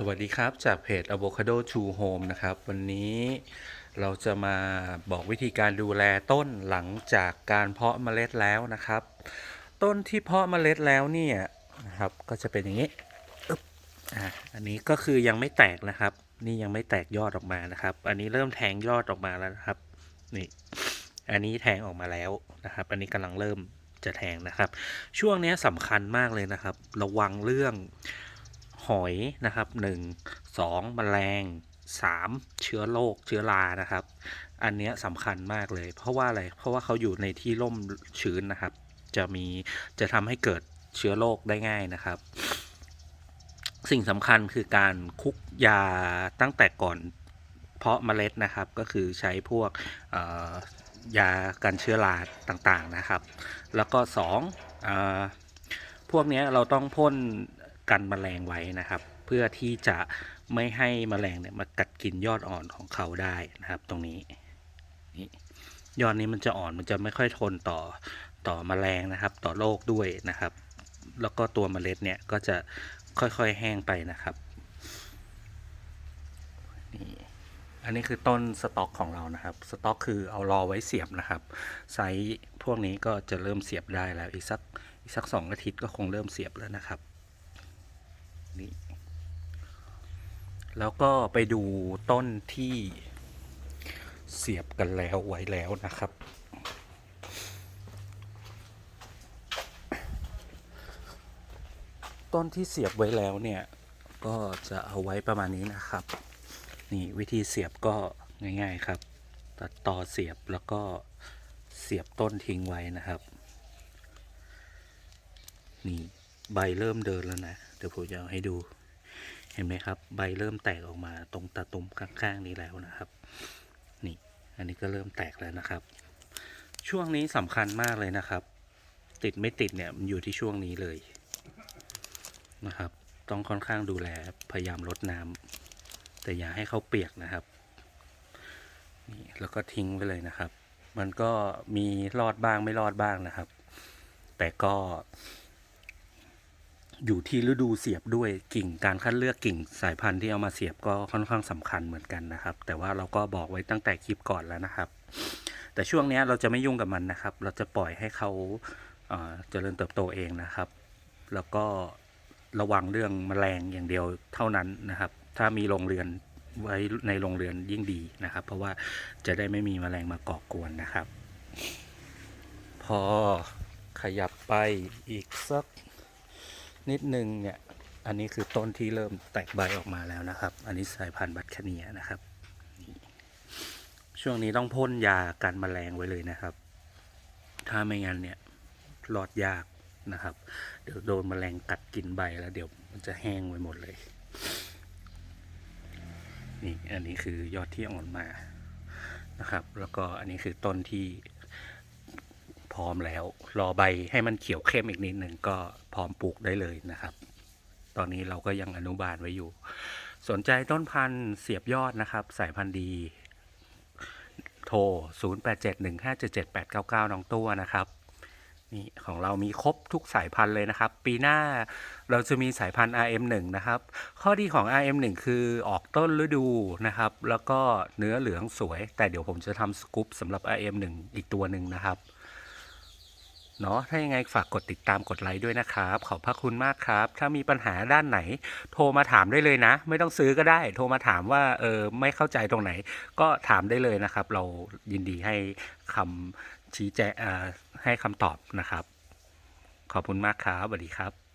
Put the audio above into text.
สวัสดีครับ จากเพจ Avocado to Home นะครับ วันนี้เราจะมาบอกวิธีการดูแลต้นหลังจากการเพาะเมล็ดแล้วนะครับ ต้นที่เพาะเมล็ดแล้วเนี่ยนะครับก็จะเป็นอย่างนี้อ่าอันนี้ก็คือยังไม่แตกนะครับ นี่ยังไม่แตกยอดออกมานะครับ อันนี้เริ่มแทงยอดออกมาแล้วนะครับ นี่ อันนี้แทงออกมาแล้วนะครับ อันนี้กำลังเริ่มจะแทงนะครับ ช่วงนี้ยสำคัญมากเลยนะครับ ระวังเรื่อง หอยนะครับหนึ่งสองแมลงสามเชื้อโรคเชื้อรานะครับ อันเนี้ยสำคัญมากเลย เพราะว่าอะไรเพราะว่าเขาอยู่ในที่ร่มชื้นนะครับ จะมีจะทำให้เกิดเชื้อโรคได้ง่ายนะครับ สิ่งสำคัญคือการคุกยาตั้งแต่ก่อนเพาะเมล็ดนะครับก็คือใช้พวกยากันเชื้อราต่างๆนะครับ แล้วก็สองอพวกเนี้ยเราต้องพ่น กันแมลงไว้นะครับ เพื่อที่จะไม่ให้แมลงเนี่ยมากัดกินยอดอ่อนของเขาได้นะครับ ตรงนี้นี่ยอดนี้มันจะอ่อนมันจะไม่ค่อยทนต่อต่อแมลงนะครับ ต่อโรคด้วยนะครับ แล้วก็ตัวเมล็ดเนี่ยก็จะค่อยๆแห้งไปนะครับนี่อันนี้คือต้นสต็อกของเรานะครับ สต็อกคือเอารอไว้เสียบนะครับ ไซส์พวกนี้ก็จะเริ่มเสียบได้แล้วอีกสักอีกสักสองอาทิตย์ก็คงเริ่มเสียบแล้วนะครับ นี่แล้วก็ไปดูต้นที่เสียบกันแล้วไว้แล้วนะครับ ต้นที่เสียบไว้แล้วเนี่ย ก็จะเอาไว้ประมาณนี้นะครับ นี่วิธีเสียบก็ง่าย ๆ ครับ ตัดต่อเสียบแล้วก็เสียบต้นทิ้งไว้นะครับ นี่ ใบเริ่มเดินแล้วนะ เดี๋ยวผมจะเอาให้ดู เห็นไหมครับ ใบเริ่มแตกออกมาตรงตาตุ่มข้างๆนี้แล้วนะครับ นี่ อันนี้ก็เริ่มแตกแล้วนะครับ ช่วงนี้สำคัญมากเลยนะครับ ติดไม่ติดเนี่ยมันอยู่ที่ช่วงนี้เลยนะครับ ต้องค่อนข้างดูแลพยายามลดน้ำแต่อย่าให้เขาเปียกนะครับนี่แล้วก็ทิ้งไปเลยนะครับ มันก็มีรอดบ้างไม่รอดบ้างนะครับ แต่ก็ อยู่ที่ฤดูเสียบด้วยกิ่งการคัดเลือกกิ่งสายพันธุ์ที่เอามาเสียบก็ค่อนข้างสำคัญเหมือนกันนะครับ แต่ว่าเราก็บอกไว้ตั้งแต่คลิปก่อนแล้วนะครับ แต่ช่วงนี้เราจะไม่ยุ่งกับมันนะครับ เราจะปล่อยให้เขาเเจริญเติบโตเองนะครับ แล้วก็ระวังเรื่องแมลงอย่างเดียวเท่านั้นนะครับ ถ้ามีโรงเรือนไว้ในโรงเรือนยิ่งดีนะครับ เพราะว่าจะได้ไม่มีแมลงมาก่อกวนนะครับ พอขยับไปอีกสัก นิดนึงเนี่ย อันนี้คือต้นที่เริ่มแตกใบออกมาแล้วนะครับ อันนี้สายพันธุ์บัตคเนียนะครับ ช่วงนี้ต้องพ่นยากันแมลงไว้เลยนะครับ ถ้าไม่งั้นเนี่ยรอดยากนะครับ เดี๋ยวโดนแมลงกัดกินใบแล้ว เดี๋ยวมันจะแห้งไว้หมดเลย นี่อันนี้คือยอดที่อ่อนมานะครับ แล้วก็อันนี้คือต้นที่ ร้อมแล้ว รอใบให้มันเขียวเข้มอีกนิดหนึ่งก็พร้อมปลูกได้เลยนะครับ ตอนนี้เราก็ยังอนุบาลไว้อยู่ สนใจต้นพันธุ์เสียบยอดนะครับ สายพันธุ์ดีโทร 0871577899 น้องตัวนะครับนี่ของเรามีครบทุกสายพันธุ์เลยนะครับ ปีหน้าเราจะมีสายพันธุ์ RM1 นะครับ ข้อดีของ RM1 คือออกต้นฤดูนะครับ แล้วก็เนื้อเหลืองสวย แต่เดี๋ยวผมจะทำสกู๊ปสำหรับ RM1 อีกตัวหนึ่งนะครับ เนาะถ้ายังไงฝากกดติดตามกดไลค์ด้วยนะครับ ขอบพระคุณมากครับ ถ้ามีปัญหาด้านไหน โทรมาถามได้เลยนะ ไม่ต้องซื้อก็ได้ โทรมาถามว่าเออไม่เข้าใจตรงไหน ก็ถามได้เลยนะครับ เรายินดีให้คำชี้แจงให้คำตอบนะครับ ขอบคุณมากครับสวัสดีครับ